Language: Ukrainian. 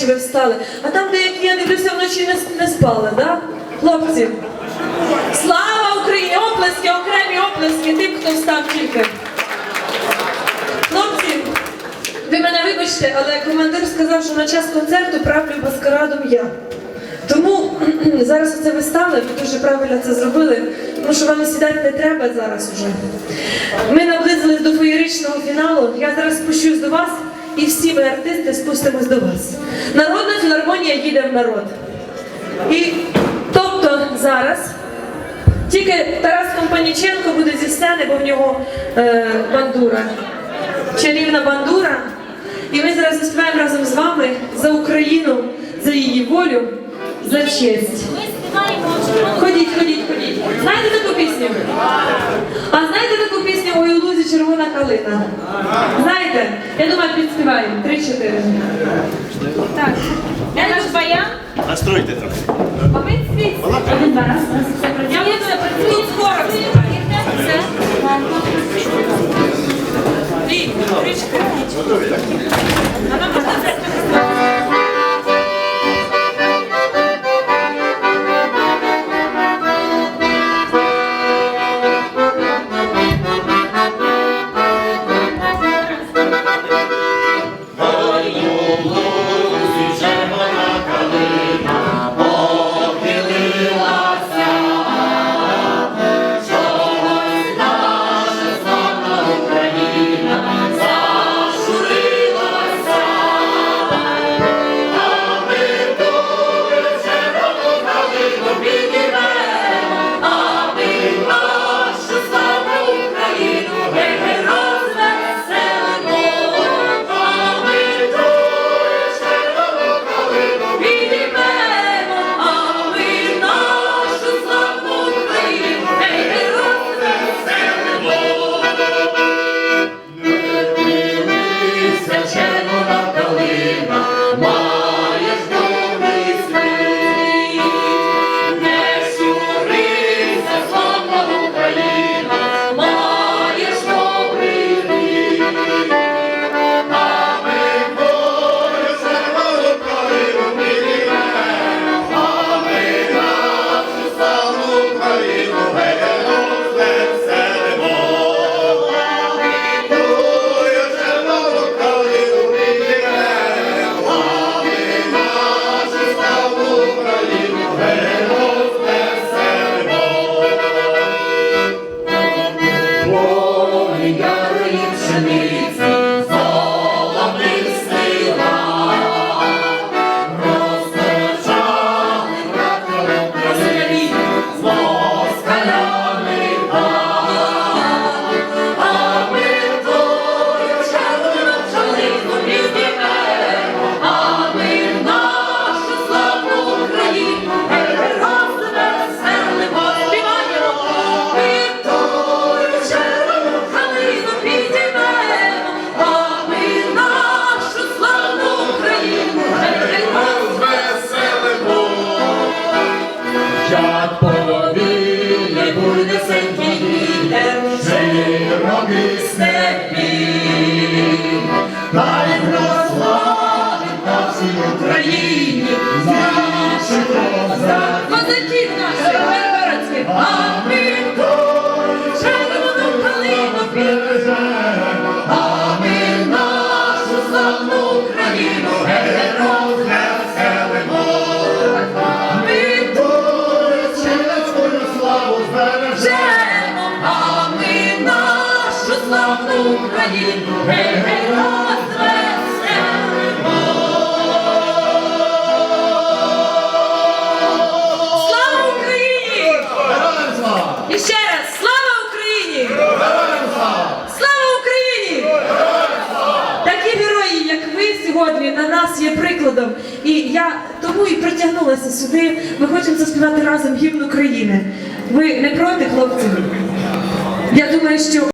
нарешті ви встали. А там деякі, я дивлюся, вночі не, не спали, да? Хлопці. Слава Україні! Оплески, окремі оплески тим, хто встав тільки. Хлопці, ви мене вибачте, але командир сказав, що на час концерту правлю маскарадом я. Тому зараз оце ви стали, ви дуже правильно це зробили, тому що вам сідати не треба зараз уже. Ми наблизились до феєричного фіналу. Я зараз спущусь до вас, і всі ми артисти спустимось до вас. Народна філармонія їде в народ. І тобто зараз тільки Тарас Компаніченко буде зі сцени, бо в нього е, бандура, чарівна бандура. І ми зараз заспіваємо разом з вами за Україну, за її волю, за честь. Ходіть, ходіть, ходіть. Знаєте таку пісню? А знаєте таку пісню Ой у лузі червона калина? Я думаю, підспіваємо. Три-чотири. Так. Я наш баян. Настройте трохи. Один, два, раз, а ми червону калину бережемо, а ми нашу славну Україну. Героям веселимо. Ми туреччинською славу збережемо, Жемо, а ми нашу славну Україну. Героям ще раз, слава Україні! Слава! Україні! Такі герої, як ви сьогодні, на нас є прикладом. І я тому і притягнулася сюди. Ми хочемо заспівати разом гімн України. Ви не проти, хлопці? Я думаю, що